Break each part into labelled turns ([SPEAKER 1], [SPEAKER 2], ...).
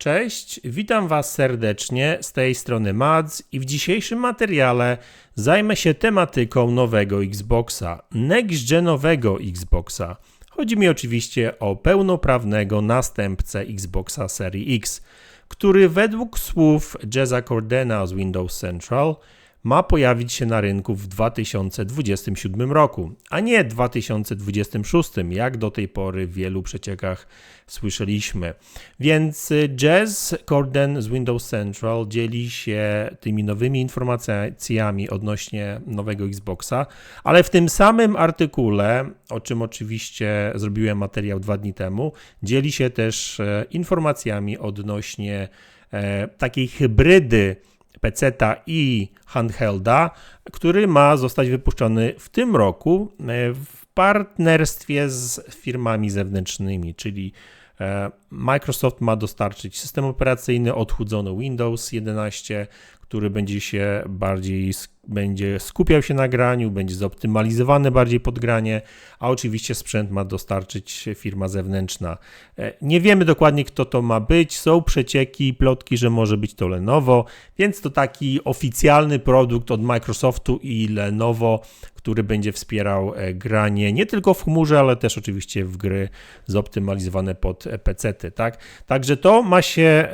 [SPEAKER 1] Cześć, witam Was serdecznie z tej strony Mads i w dzisiejszym materiale zajmę się tematyką nowego Xboxa, next-genowego Xboxa. Chodzi mi oczywiście o pełnoprawnego następcę Xboxa Series X, który według słów Jeza Cordena z Windows Central ma pojawić się na rynku w 2027 roku, a nie 2026, jak do tej pory w wielu przeciekach słyszeliśmy. Więc y, Jazz Corden z Windows Central dzieli się tymi nowymi informacjami odnośnie nowego Xboxa, ale w tym samym artykule, o czym oczywiście zrobiłem materiał dwa dni temu, dzieli się też e, informacjami odnośnie e, takiej hybrydy PC-a i handhelda, który ma zostać wypuszczony w tym roku e, w partnerstwie z firmami zewnętrznymi, czyli e, Microsoft ma dostarczyć system operacyjny odchudzony Windows 11, który będzie się bardziej będzie skupiał się na graniu, będzie zoptymalizowany bardziej pod granie, a oczywiście sprzęt ma dostarczyć firma zewnętrzna. E, nie wiemy dokładnie, kto to ma być. Są przecieki, plotki, że może być to Lenovo, więc to taki oficjalny produkt od Microsoftu i Lenovo, który będzie wspierał e, granie nie tylko w chmurze, ale też oczywiście w gry zoptymalizowane pod e, PC-ty, tak? Także to ma się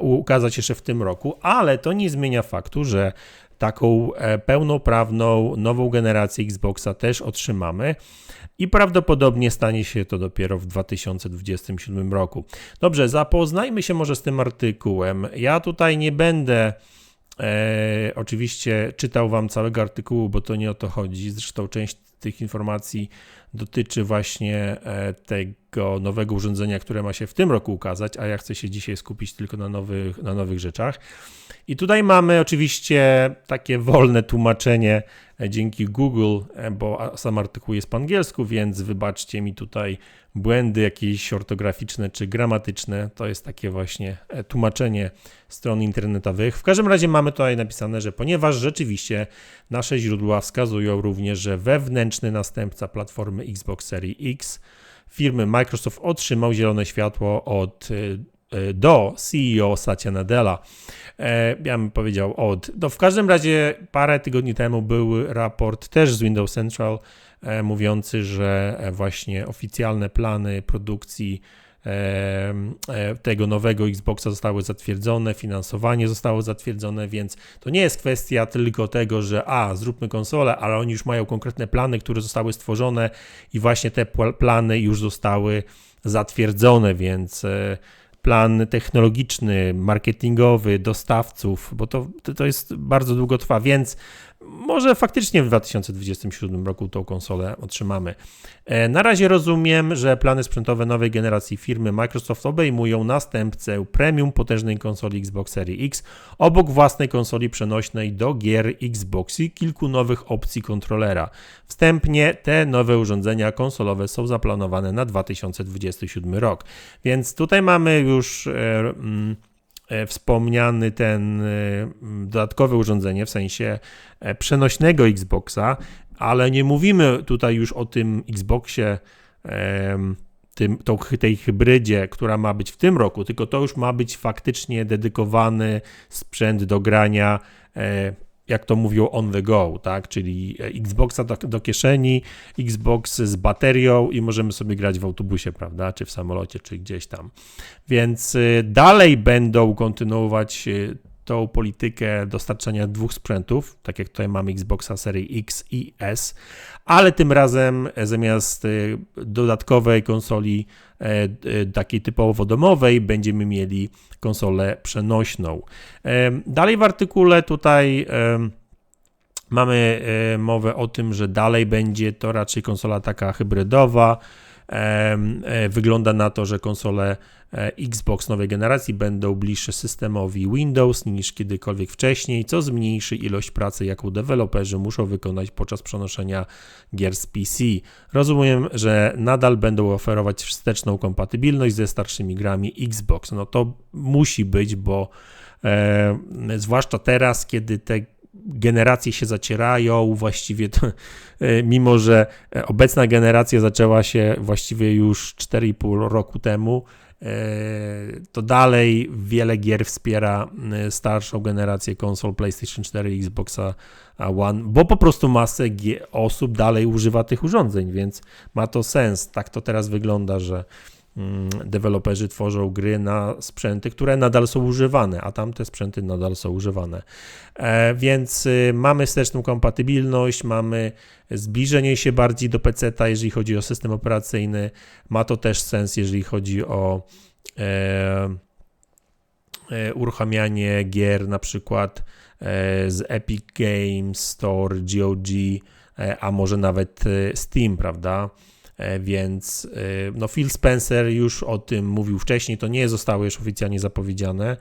[SPEAKER 1] ukazać jeszcze w tym roku, ale to nie zmienia faktu, że taką e, pełnoprawną nową generację Xboxa też otrzymamy i prawdopodobnie stanie się to dopiero w 2027 roku. Dobrze, zapoznajmy się może z tym artykułem. Ja tutaj nie będę e, oczywiście czytał Wam całego artykułu, bo to nie o to chodzi. Zresztą część tych informacji dotyczy właśnie e, tego nowego urządzenia, które ma się w tym roku ukazać, a ja chcę się dzisiaj skupić tylko na nowych, na nowych rzeczach. I tutaj mamy oczywiście takie wolne tłumaczenie e, dzięki Google, e, bo sam artykuł jest po angielsku, więc wybaczcie mi tutaj błędy jakieś ortograficzne czy gramatyczne. To jest takie właśnie tłumaczenie stron internetowych. W każdym razie mamy tutaj napisane, że ponieważ rzeczywiście nasze źródła wskazują również, że następca platformy Xbox Series X firmy Microsoft otrzymał zielone światło od do CEO Satya Nadella. E, ja bym powiedział od. No w każdym razie parę tygodni temu był raport też z Windows Central e, mówiący, że e, właśnie oficjalne plany produkcji tego nowego Xboxa zostały zatwierdzone, finansowanie zostało zatwierdzone, więc to nie jest kwestia tylko tego, że a, zróbmy konsolę, ale oni już mają konkretne plany, które zostały stworzone i właśnie te plany już zostały zatwierdzone, więc plan technologiczny, marketingowy, dostawców, bo to, to jest bardzo długo trwa, więc może faktycznie w 2027 roku tą konsolę otrzymamy. E, na razie rozumiem, że plany sprzętowe nowej generacji firmy Microsoft obejmują następcę premium potężnej konsoli Xbox Series X obok własnej konsoli przenośnej do gier Xbox i kilku nowych opcji kontrolera. Wstępnie te nowe urządzenia konsolowe są zaplanowane na 2027 rok. Więc tutaj mamy już. Mm, E, wspomniany ten e, dodatkowe urządzenie, w sensie e, przenośnego Xboxa, ale nie mówimy tutaj już o tym Xboxie, tym, tą, tej hybrydzie, która ma być w tym roku, tylko to już ma być faktycznie dedykowany sprzęt do grania jak to mówią, on the go, tak? Czyli Xboxa do, do, kieszeni, Xbox z baterią i możemy sobie grać w autobusie, prawda? Czy w samolocie, czy gdzieś tam. Więc y, dalej będą kontynuować y, tą politykę dostarczania dwóch sprzętów, tak jak tutaj mamy Xboxa serii X i S, ale tym razem zamiast y, dodatkowej konsoli e, e, takiej typowo domowej będziemy mieli konsolę przenośną. E, dalej w artykule tutaj mamy mowę o tym, że dalej będzie to raczej konsola taka hybrydowa, E, wygląda na to, że konsole e, Xbox nowej generacji będą bliższe systemowi Windows niż kiedykolwiek wcześniej, co zmniejszy ilość pracy, jaką deweloperzy muszą wykonać podczas przenoszenia gier z PC. Rozumiem, że nadal będą oferować wsteczną kompatybilność ze starszymi grami Xbox. No to musi być, bo e, zwłaszcza teraz, kiedy te generacje się zacierają, właściwie to, e, mimo że obecna generacja zaczęła się właściwie już 4,5 roku temu, to dalej wiele gier wspiera e, starszą generację konsol PlayStation 4 i Xboxa One, bo po prostu masę osób dalej używa tych urządzeń, więc ma to sens. Tak to teraz wygląda, że deweloperzy tworzą gry na sprzęty, które nadal są używane, a tamte sprzęty nadal są używane. E, więc y, mamy wsteczną kompatybilność, mamy zbliżenie się bardziej do PC-ta, jeżeli chodzi o system operacyjny. Ma to też sens, jeżeli chodzi o e, e, uruchamianie gier na przykład z Epic Games Store, GOG, a może nawet Steam, prawda? E, więc no Phil Spencer już o tym mówił wcześniej, to nie zostało już oficjalnie zapowiedziane,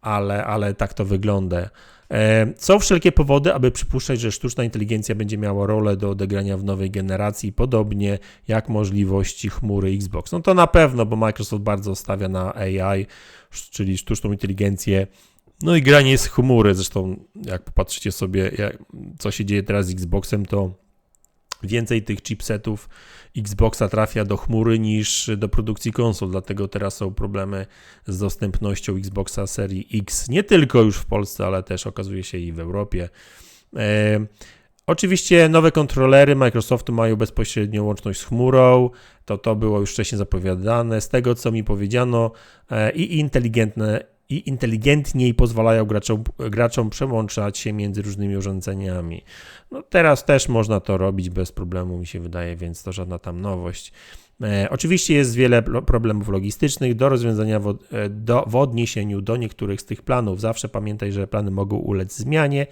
[SPEAKER 1] ale, ale tak to wygląda. E, są wszelkie powody, aby przypuszczać, że sztuczna inteligencja będzie miała rolę do odegrania w nowej generacji, podobnie jak możliwości chmury Xbox. No to na pewno, bo Microsoft bardzo stawia na AI, czyli sztuczną inteligencję. No i granie z chmury. Zresztą, jak popatrzycie sobie, jak, co się dzieje teraz z Xboxem, to więcej tych chipsetów Xboxa trafia do chmury niż do produkcji konsol, dlatego teraz są problemy z dostępnością Xboxa serii X, nie tylko już w Polsce, ale też okazuje się i w Europie. E, oczywiście nowe kontrolery Microsoftu mają bezpośrednią łączność z chmurą, to to było już wcześniej zapowiadane. Z tego co mi powiedziano, e, i inteligentne i inteligentniej pozwalają graczom, graczom przełączać się między różnymi urządzeniami. No teraz też można to robić bez problemu, mi się wydaje, więc to żadna tam nowość. E, oczywiście jest wiele problemów logistycznych do rozwiązania w, e, do, w odniesieniu do niektórych z tych planów. Zawsze pamiętaj, że plany mogą ulec zmianie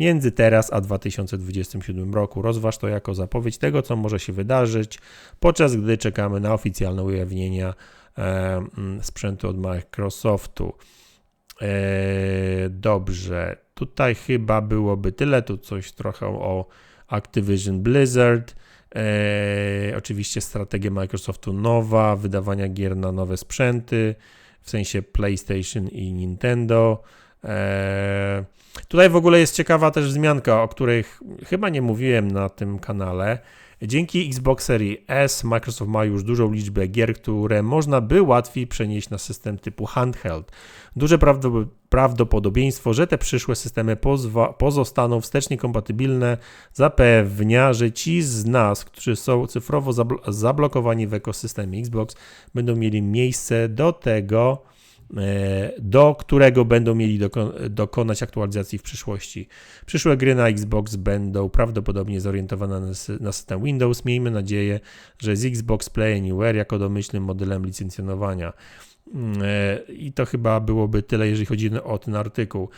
[SPEAKER 1] między teraz a 2027 roku. Rozważ to jako zapowiedź tego, co może się wydarzyć, podczas gdy czekamy na oficjalne ujawnienia e, sprzętu od Microsoftu. E, dobrze, tutaj chyba byłoby tyle. Tu coś trochę o Activision Blizzard. E, oczywiście strategia Microsoftu nowa, wydawania gier na nowe sprzęty, w sensie PlayStation i Nintendo. E, tutaj w ogóle jest ciekawa też wzmianka, o której chyba nie mówiłem na tym kanale. Dzięki Xbox Series S Microsoft ma już dużą liczbę gier, które można by łatwiej przenieść na system typu handheld. Duże prawdopodobieństwo, że te przyszłe systemy pozostaną wstecznie kompatybilne, zapewnia, że ci z nas, którzy są cyfrowo zablokowani w ekosystemie Xbox, będą mieli miejsce do tego, do którego będą mieli dokonać aktualizacji w przyszłości. Przyszłe gry na Xbox będą prawdopodobnie zorientowane na system Windows. Miejmy nadzieję, że z Xbox Play Anywhere jako domyślnym modelem licencjonowania. Mm, e, I to chyba byłoby tyle, jeżeli chodzi o ten artykuł.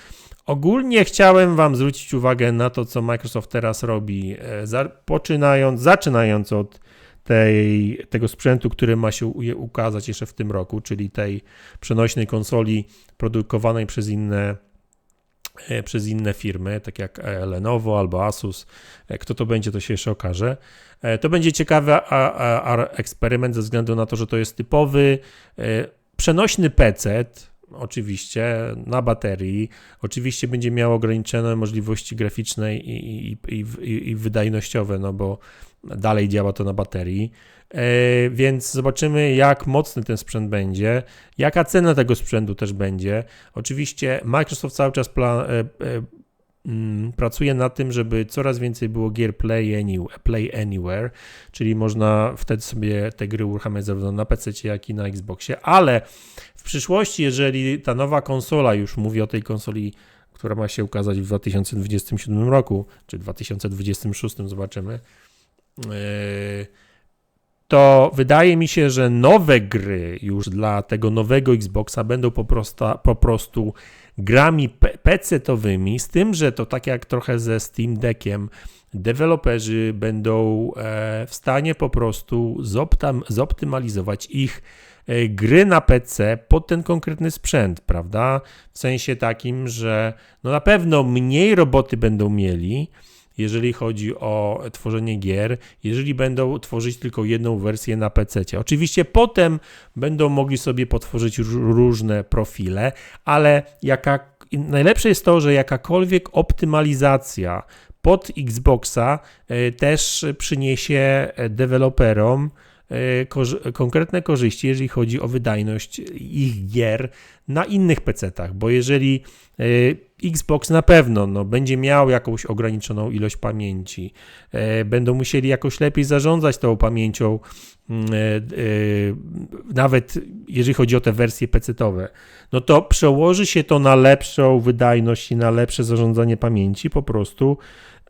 [SPEAKER 1] Ogólnie chciałem Wam zwrócić uwagę na to, co Microsoft teraz robi, e, poczynając, zaczynając od tej, tego sprzętu, który ma się ukazać jeszcze w tym roku, czyli tej przenośnej konsoli produkowanej przez inne e, przez inne firmy, tak jak e, Lenovo albo Asus. E, kto to będzie, to się jeszcze okaże. To będzie ciekawy eksperyment ze względu na to, że to jest typowy przenośny PC, oczywiście na baterii. Oczywiście będzie miał ograniczone możliwości graficzne i, i, i, i wydajnościowe, no bo dalej działa to na baterii. E, więc zobaczymy, jak mocny ten sprzęt będzie, jaka cena tego sprzętu też będzie. Oczywiście Microsoft cały czas plan, e, e, mm, pracuje nad tym, żeby coraz więcej było gier Play Play Anywhere, czyli można wtedy sobie te gry uruchamiać zarówno na PC, jak i na Xboxie, ale w przyszłości, jeżeli ta nowa konsola, już mówię o tej konsoli, która ma się ukazać w 2027 roku, czy 2026, zobaczymy, to wydaje mi się, że nowe gry już dla tego nowego Xboxa będą po prostu, po prostu grami PC-towymi, z tym, że to tak jak trochę ze Steam Deckiem, deweloperzy będą e, w stanie po prostu zoptymalizować ich e, gry na PC pod ten konkretny sprzęt, prawda? W sensie takim, że no na pewno mniej roboty będą mieli, jeżeli chodzi o tworzenie gier, jeżeli będą tworzyć tylko jedną wersję na PC. Oczywiście potem będą mogli sobie potworzyć różne profile, ale jaka, najlepsze jest to, że jakakolwiek optymalizacja pod Xboxa e, też przyniesie deweloperom e, korzy- konkretne korzyści, jeżeli chodzi o wydajność ich gier na innych PC-tach, bo jeżeli e, Xbox na pewno no, będzie miał jakąś ograniczoną ilość pamięci, e, będą musieli jakoś lepiej zarządzać tą pamięcią, mm, e, e, nawet jeżeli chodzi o te wersje PC-towe, no to przełoży się to na lepszą wydajność i na lepsze zarządzanie pamięci po prostu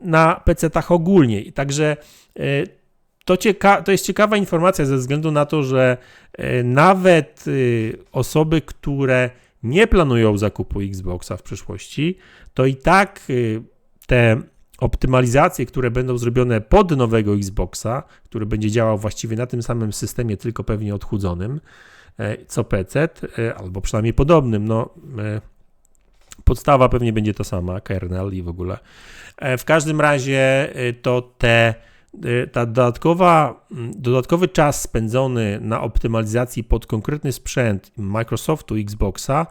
[SPEAKER 1] na PC-tach ogólnie. Także e, to, cieka- to jest ciekawa informacja ze względu na to, że e, nawet y, osoby, które nie planują zakupu Xboxa w przyszłości, to i tak y, te optymalizacje, które będą zrobione pod nowego Xboxa, który będzie działał właściwie na tym samym systemie, tylko pewnie odchudzonym, e, co PC, e, albo przynajmniej podobnym, no podstawa pewnie będzie to sama, kernel i w ogóle. W każdym razie e, to te, ta dodatkowa, m, dodatkowy czas spędzony na optymalizacji pod konkretny sprzęt Microsoftu, Xboxa,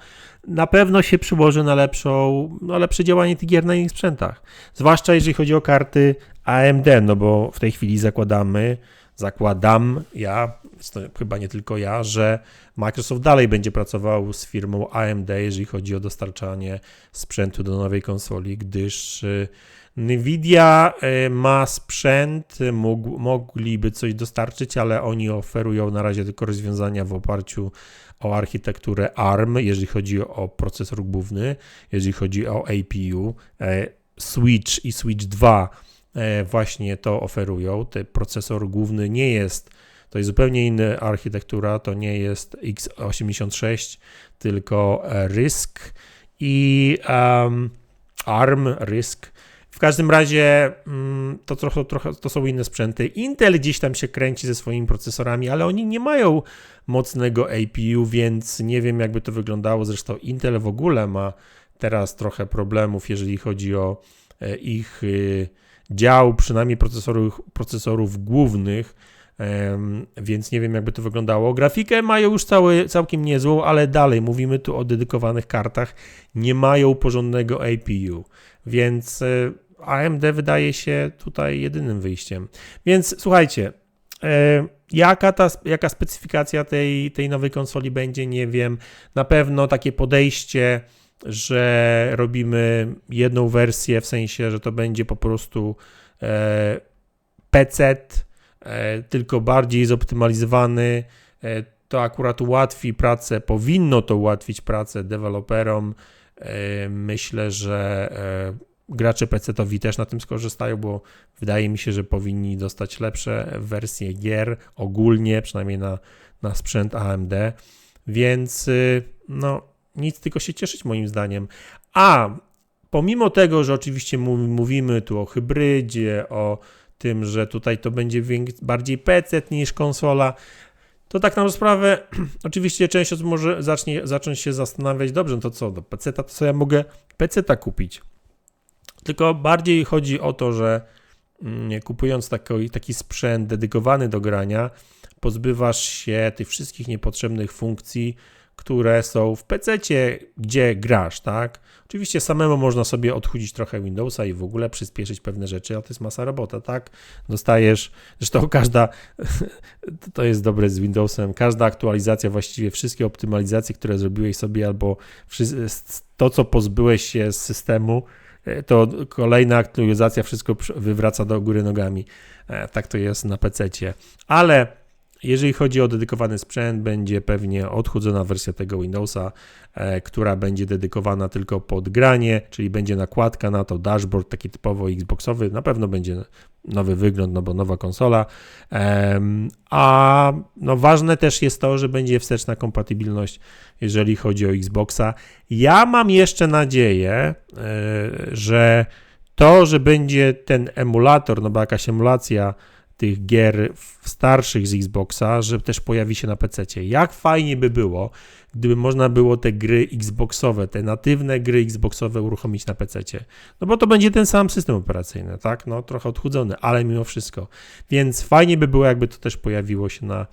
[SPEAKER 1] na pewno się przyłoży na, lepszą, na lepsze działanie tych gier na innych sprzętach. Zwłaszcza jeżeli chodzi o karty AMD, no bo w tej chwili zakładamy, zakładam ja, chyba nie tylko ja, że Microsoft dalej będzie pracował z firmą AMD, jeżeli chodzi o dostarczanie sprzętu do nowej konsoli, gdyż y, Nvidia y, ma sprzęt, mógł, mogliby coś dostarczyć, ale oni oferują na razie tylko rozwiązania w oparciu o architekturę ARM, jeżeli chodzi o procesor główny, jeżeli chodzi o APU. E, Switch i Switch 2 e, właśnie to oferują. Ten procesor główny nie jest, to jest zupełnie inna architektura, to nie jest x86, tylko e, RISC i um, ARM, RISC. W każdym razie mm, to, trochę, trochę, to są inne sprzęty. Intel gdzieś tam się kręci ze swoimi procesorami, ale oni nie mają mocnego APU, więc nie wiem jakby to wyglądało. Zresztą Intel w ogóle ma teraz trochę problemów, jeżeli chodzi o e, ich y, dział, przynajmniej procesorów, procesorów głównych, więc nie wiem jakby to wyglądało. Grafikę mają już cały, całkiem niezłą, ale dalej mówimy tu o dedykowanych kartach, nie mają porządnego APU, więc e, AMD wydaje się tutaj jedynym wyjściem. Więc słuchajcie, e, jaka, ta, jaka specyfikacja tej, tej nowej konsoli będzie, nie wiem. Na pewno takie podejście, że robimy jedną wersję, w sensie, że to będzie po prostu e, PC, e, tylko bardziej zoptymalizowany. E, to akurat ułatwi pracę, powinno to ułatwić pracę deweloperom. E, myślę, że e, gracze PC-towi też na tym skorzystają, bo wydaje mi się, że powinni dostać lepsze wersje gier ogólnie, przynajmniej na, na sprzęt AMD. Więc y, no, nic tylko się cieszyć moim zdaniem. A pomimo tego, że oczywiście mów- mówimy tu o hybrydzie, o tym, że tutaj to będzie bardziej PC niż konsola, to tak na sprawę, oczywiście część osób może zacznie, zacząć się zastanawiać, dobrze, no to co, do PC to co ja mogę PC kupić? Tylko bardziej chodzi o to, że mm, kupując taki, taki sprzęt dedykowany do grania, pozbywasz się tych wszystkich niepotrzebnych funkcji, które są w PC, gdzie grasz, tak? Oczywiście samemu można sobie odchudzić trochę Windowsa i w ogóle przyspieszyć pewne rzeczy, ale to jest masa robota, tak? Dostajesz, zresztą każda, to jest dobre z Windowsem, każda aktualizacja, właściwie wszystkie optymalizacje, które zrobiłeś sobie, albo to, co pozbyłeś się z systemu, e, to kolejna aktualizacja wszystko wywraca do góry nogami. E, Tak to jest na PC-cie. Ale jeżeli chodzi o dedykowany sprzęt, będzie pewnie odchudzona wersja tego Windowsa, e, która będzie dedykowana tylko pod granie, czyli będzie nakładka na to, dashboard taki typowo Xboxowy, na pewno będzie nowy wygląd, no bo nowa konsola. A no ważne też jest to, że będzie wsteczna kompatybilność, jeżeli chodzi o Xboxa. Ja mam jeszcze nadzieję, e, że to, że będzie ten emulator, no bo jakaś emulacja tych gier starszych z Xboxa, że też pojawi się na PC. Jak fajnie by było, gdyby można było te gry Xboxowe, te natywne gry Xboxowe uruchomić na PC. No bo to będzie ten sam system operacyjny, tak? No trochę odchudzony, ale mimo wszystko. Więc fajnie by było, jakby to też pojawiło się na,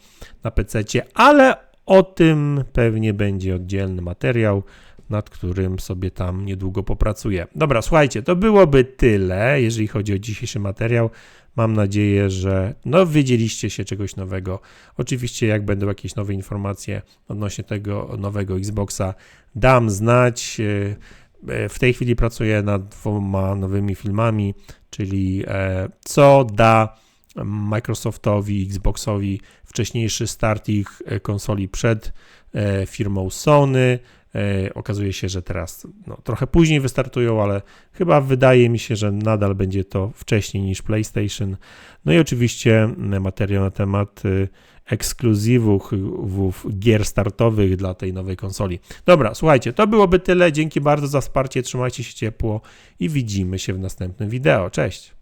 [SPEAKER 1] na PC, ale o tym pewnie będzie oddzielny materiał, nad którym sobie tam niedługo popracuję. Dobra, słuchajcie, to byłoby tyle, jeżeli chodzi o dzisiejszy materiał. Mam nadzieję, że no, wiedzieliście się czegoś nowego. Oczywiście, jak będą jakieś nowe informacje odnośnie tego nowego Xboxa, dam znać. E, W tej chwili pracuję nad dwoma nowymi filmami, czyli e, co da Microsoftowi, Xboxowi wcześniejszy start ich e, konsoli przed e, firmą Sony. E, Okazuje się, że teraz no, trochę później wystartują, ale chyba wydaje mi się, że nadal będzie to wcześniej niż PlayStation. No i oczywiście m, materiał na temat y, ekskluzywów wów, gier startowych dla tej nowej konsoli. Dobra, słuchajcie, to byłoby tyle. Dzięki bardzo za wsparcie, trzymajcie się ciepło i widzimy się w następnym wideo. Cześć!